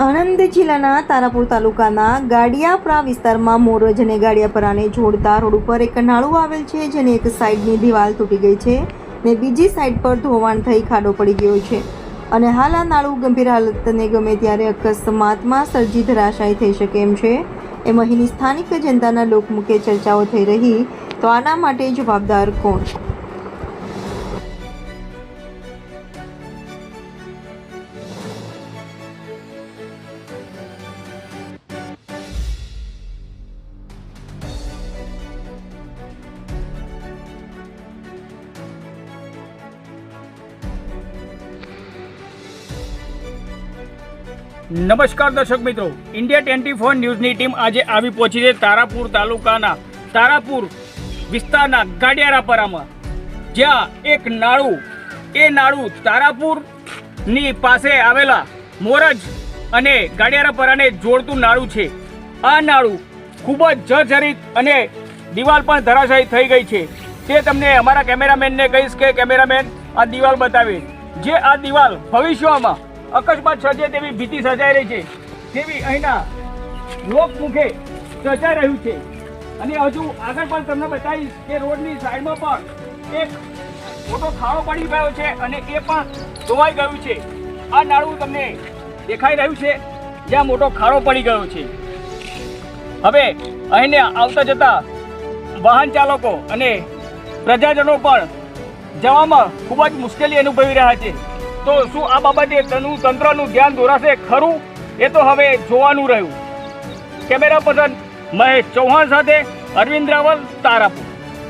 આણંદ જિલ્લાના તારાપુર તાલુકાના ગાડિયાપરા વિસ્તારમાં મોરજ અને ગાડિયાપરાને જોડતા રોડ ઉપર એક નાળું આવેલ છે, જેની એક સાઈડની દિવાલ તૂટી ગઈ છે ને બીજી સાઈડ પર ધોવાણ થઈ ખાડો પડી ગયો છે. અને હાલ આ નાળું ગંભીર હાલતને ગમે ત્યારે અકસ્માતમાં સર્જી ધરાશાયી થઈ શકે એમ છે. એમ અહીંની સ્થાનિક જનતાના લોકમુખે ચર્ચાઓ થઈ રહી, તો આના માટે જવાબદાર કોણ? નમસ્કાર દર્શક મિત્રો. ઇન્ડિયા ટ્વેન્ટી ફોર ન્યૂઝની ટીમ આજે આવી પહોંચી છે તારાપુર તાલુકાના તારાપુર વિસ્તારના ગાડિયારાપરામાં. જ્યાં એક નાળું, એ નાળું તારાપુરની પાસે આવેલા મોરજ અને ગાડિયારાપરાને જોડતું નાળું છે. આ નાળું ખૂબ જ જર્જરિત અને દિવાલ પણ ધરાશાયી થઈ ગઈ છે. તે તમને અમારા કેમેરામેનને કહીશ કે કેમેરામેન આ દિવાલ બતાવે. જે આ દિવાલ ભવિષ્યમાં અકસ્માત સર્જે તેવી ભીતિ સર્જાઈ રહી છે. તેવી અહીંના લોકમુખે સર્જાઈ રહ્યું છે. અને હજુ આગળ પણ તમને બતાવીશ કે રોડની સાઈડમાં પણ એક મોટો ખાડો પડી ગયો છે અને એ પણ ધોવાઈ ગયું છે. આ નાળું તમને દેખાઈ રહ્યું છે, જ્યાં મોટો ખાડો પડી ગયો છે. હવે અહીંને આવતા જતા વાહન ચાલકો અને પ્રજાજનો પણ જવામાં ખૂબ જ મુશ્કેલી અનુભવી રહ્યા છે. તો શું આ બાબતે તનું તંત્રનું ધ્યાન દોરાશે ખરું? એ તો હવે જોવાનું રહ્યું. કેમેરા પર્સન મહેશ ચૌહાણ સાથે અરવિંદ રાવલ, તારાપુર.